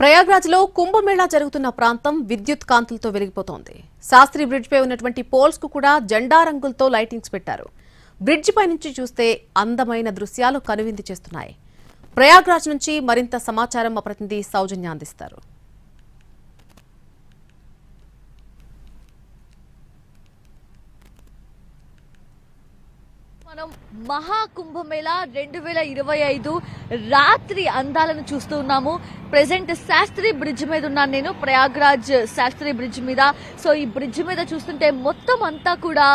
ప్రయాగ్రాజ్లో కుంభమేళా జరుగుతున్న ప్రాంతం విద్యుత్ కాంతులతో వెలిగిపోతోంది. శాస్త్రి బ్రిడ్జిపై ఉన్నటువంటి పోల్స్కు కూడా జెండా రంగులతో లైటింగ్స్ పెట్టారు. బ్రిడ్జిపై నుంచి చూస్తే అందమైన దృశ్యాలు కనువిందు చేస్తున్నాయి. ప్రయాగ్రాజ్ నుంచి మరింత సమాచారం మా ప్రతినిధి సౌజన్య అందిస్తారు. మనం మహాకుంభమేళ రెండు వేల ఇరవై ఐదు రాత్రి అందాలను చూస్తూ ఉన్నాము. ప్రెసెంట్ శాస్త్రి బ్రిడ్జ్ మీద ఉన్నాను నేను ప్రయాగ్రాజ్ శాస్త్రి బ్రిడ్జ్ మీద. సో ఈ బ్రిడ్జ్ మీద చూస్తుంటే మొత్తం అంతా కూడా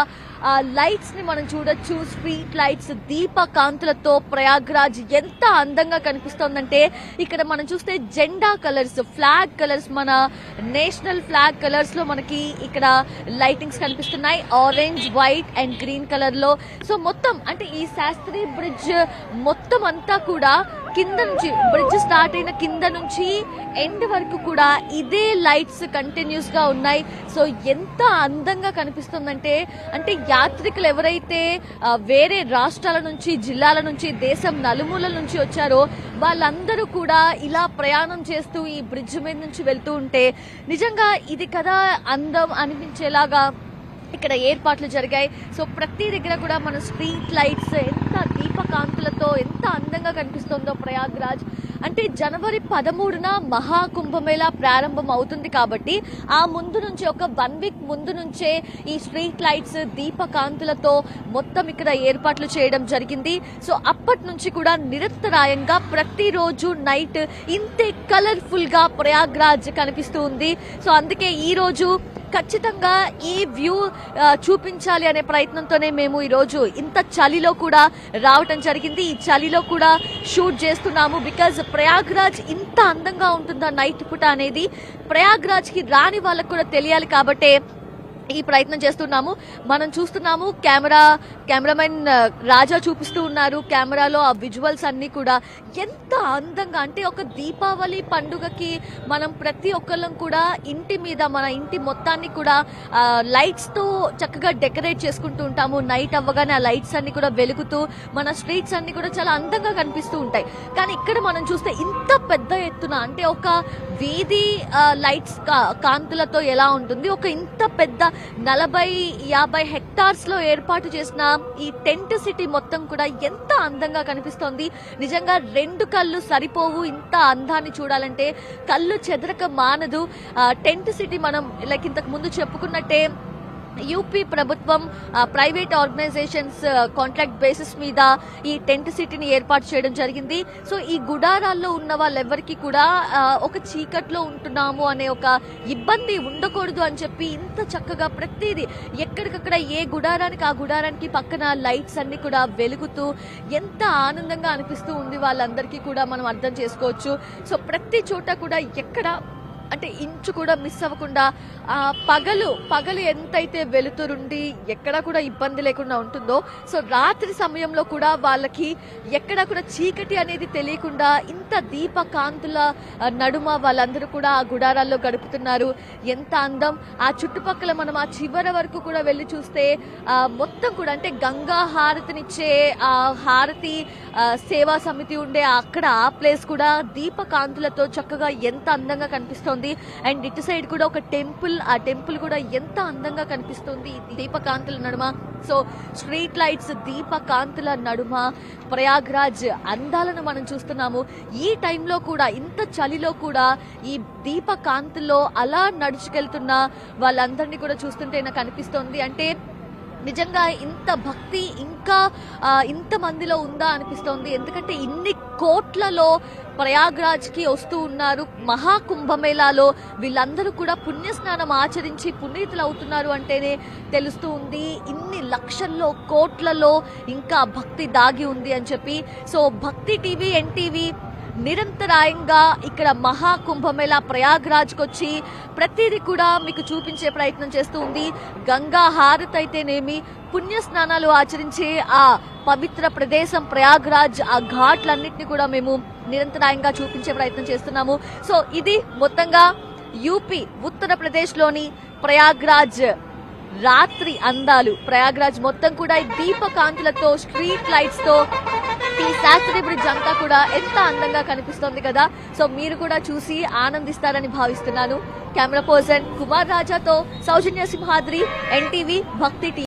లైట్స్ని మనం చూడొచ్చు. స్ట్రీట్ లైట్స్ దీప కాంతులతో ప్రయాగ్రాజ్ ఎంత అందంగా కనిపిస్తోందంటే ఇక్కడ మనం చూస్తే జెండా కలర్స్ ఫ్లాగ్ కలర్స్ మన నేషనల్ ఫ్లాగ్ కలర్స్లో మనకి ఇక్కడ లైటింగ్స్ కనిపిస్తున్నాయి. ఆరెంజ్ వైట్ అండ్ గ్రీన్ కలర్లో. సో మొత్తం అంటే ఈ శాస్త్రి బ్రిడ్జ్ మొత్తం అంతా కూడా కింద నుంచి బ్రిడ్జ్ స్టార్ట్ అయిన కింద నుంచి ఎండ్ వరకు కూడా ఇదే లైట్స్ కంటిన్యూస్గా ఉన్నాయి. సో ఎంత అందంగా కనిపిస్తుందంటే అంటే యాత్రికులు ఎవరైతే వేరే రాష్ట్రాల నుంచి జిల్లాల నుంచి దేశం నలుమూలల నుంచి వచ్చారో వాళ్ళందరూ కూడా ఇలా ప్రయాణం చేస్తూ ఈ బ్రిడ్జ్ మీద నుంచి వెళ్తూ ఉంటే నిజంగా ఇది కదా అందం అనిపించేలాగా ఇక్కడ ఏర్పాట్లు జరిగాయి. సో ప్రతి దగ్గర కూడా మన స్ట్రీట్ లైట్స్ ఎంత దీపకాంతులతో కనిపిస్తోందో ప్రయాగ్రాజ్. అంటే జనవరి పదమూడున మహాకుంభమేళా ప్రారంభం అవుతుంది కాబట్టి ఆ ముందు నుంచి ఒక వన్ వీక్ ముందు నుంచే ఈ స్ట్రీట్ లైట్స్ దీపకాంతులతో మొత్తం ఇక్కడ ఏర్పాట్లు చేయడం జరిగింది. సో అప్పటి నుంచి కూడా నిరంతరాయంగా ప్రతిరోజు నైట్ ఇంతే కలర్ఫుల్గా ప్రయాగ్రాజ్ కనిపిస్తూ ఉంది. సో అందుకే ఈరోజు ఖచ్చితంగా ఈ వ్యూ చూపించాలి అనే ప్రయత్నంతోనే మేము ఈరోజు ఇంత చలిలో కూడా రావటం జరిగింది. ఈ చలిలో కూడా షూట్ చేస్తున్నాము బికాజ్ ప్రయాగ్రాజ్ ఇంత అందంగా ఉంటుందా నైట్ పూట అనేది ప్రయాగ్రాజ్కి రాని వాళ్ళకు కూడా తెలియాలి కాబట్టే ఈ ప్రయత్నం చేస్తున్నాము. మనం చూస్తున్నాము కెమెరా కెమెరామెన్ రాజా చూపిస్తూ ఉన్నారు. కెమెరాలో ఆ విజువల్స్ అన్ని కూడా ఎంత అందంగా అంటే ఒక దీపావళి పండుగకి మనం ప్రతి ఒక్కళ్ళం కూడా ఇంటి మీద మన ఇంటి మొత్తాన్ని కూడా లైట్స్తో లైట్స్తో చక్కగా డెకరేట్ చేసుకుంటూ ఉంటాము. నైట్ అవ్వగానే ఆ లైట్స్ అన్ని కూడా వెలుగుతూ మన స్ట్రీట్స్ అన్ని కూడా చాలా అందంగా కనిపిస్తూ ఉంటాయి. కానీ ఇక్కడ మనం చూస్తే ఇంత పెద్ద ఎత్తున అంటే ఒక వీధి లైట్స్ కా- కాంతులతో ఎలా ఉంటుంది? ఒక ఇంత పెద్ద నలభై యాభై హెక్టార్స్లో ఏర్పాటు చేసిన ఈ టెంట్ సిటీ మొత్తం కూడా ఎంత అందంగా కనిపిస్తోంది. నిజంగా రెండు కళ్ళు సరిపోవు ఇంత అందాన్ని చూడాలంటే. కళ్ళు చెదరక మానదు. టెంట్ సిటీ మనం లైక్ ఇంతకు ముందు చెప్పుకున్నట్టే యూపీ ప్రభుత్వం ప్రైవేట్ ఆర్గనైజేషన్స్ కాంట్రాక్ట్ బేసిస్ మీద ఈ టెంట్ సిటీని ఏర్పాటు చేయడం జరిగింది. సో ఈ గుడారాల్లో ఉన్న వాళ్ళెవ్వరికి కూడా ఒక చీకట్లో ఉంటున్నాము అనే ఒక ఇబ్బంది ఉండకూడదు అని చెప్పి ఇంత చక్కగా ప్రతిదీ ఎక్కడికక్కడ ఏ గుడారానికి ఆ గుడారానికి పక్కన లైట్స్ అన్ని కూడా వెలుగుతూ ఎంత ఆనందంగా అనిపిస్తూ ఉంది వాళ్ళందరికీ కూడా మనం అర్థం చేసుకోవచ్చు. సో ప్రతి చోట కూడా ఎక్కడ అంటే ఇంచు కూడా మిస్ అవ్వకుండా పగలు పగలు ఎంతైతే వెలుతురుండి ఎక్కడ కూడా ఇబ్బంది లేకుండా ఉంటుందో సో రాత్రి సమయంలో కూడా వాళ్ళకి ఎక్కడ కూడా చీకటి అనేది తెలియకుండా ఇంత దీప కాంతుల నడుమ వాళ్ళందరూ కూడా ఆ గుడారాల్లో గడుపుతున్నారు. ఎంత అందం. ఆ చుట్టుపక్కల మనం ఆ చివరి వరకు కూడా వెళ్ళి చూస్తే మొత్తం కూడా అంటే గంగా హారతినిచ్చే ఆ హారతి సేవా సమితి ఉండే అక్కడ ఆ ప్లేస్ కూడా దీప కాంతులతో చక్కగా ఎంత అందంగా కనిపిస్తోంది. అండ్ ఇటు సైడ్ కూడా ఒక టెంపుల్ ఆ టెంపుల్ కూడా ఎంత అందంగా కనిపిస్తుంది. దీపకాంతుల నడుమ. సో స్ట్రీట్ లైట్స్ దీపకాంతుల నడుమ. ప్రయాగ్రాజ్ అందాలను మనం చూస్తున్నాము. ఈ టైంలో కూడా ఇంత చలిలో కూడా ఈ దీపకాంతుల్లో అలా నడుచుకెళ్తున్న వాళ్ళందరినీ కూడా చూస్తుంటే నాకు అనిపిస్తోంది. అంటే నిజంగా ఇంత భక్తి ఇంకా ఇంతమందిలో ఇంత మందిలో ఉందా అనిపిస్తోంది. ఎందుకంటే ఇన్ని కోట్లలో ప్రయాగ్రాజ్కి వస్తూ ఉన్నారు. మహాకుంభమేళాలో వీళ్ళందరూ కూడా పుణ్యస్నానం ఆచరించి పునీతులు అవుతున్నారు అంటేనే తెలుస్తూ ఉంది. ఇన్ని లక్షల్లో కోట్లలో ఇంకా భక్తి దాగి ఉంది అని చెప్పి. సో భక్తి టీవీ ఎన్టీవీ నిరంతరాయంగా ఇక్కడ మహాకుంభమేళా ప్రయాగ్రాజ్కి వచ్చి ప్రతిదీ కూడా మీకు చూపించే ప్రయత్నం చేస్తూ ఉంది. గంగా హారత్ అయితేనేమి పుణ్య స్నానాలు ఆచరించే ఆ పవిత్ర ప్రదేశం ప్రయాగ్రాజ్ ఆ ఘాట్లన్నింటినీ కూడా మేము నిరంతరాయంగా చూపించే ప్రయత్నం చేస్తున్నాము. సో ఇది మొత్తంగా యూపీ ఉత్తరప్రదేశ్లోని ప్రయాగ్రాజ్ రాత్రి అందాలు. ప్రయాగ్రాజ్ మొత్తం కూడా ఈ దీపకాంతులతో స్ట్రీట్ లైట్స్తో ఈ శాస్త్రి బ్రిడ్జ్ అంతా కూడా ఎంత అందంగా కనిపిస్తోంది కదా. సో మీరు కూడా చూసి ఆనందిస్తారని భావిస్తున్నాను. కెమెరా పర్సన్ కుమార్ రాజాతో సౌజన్య సింహాద్రి ఎన్టీవీ భక్తి టీవీ.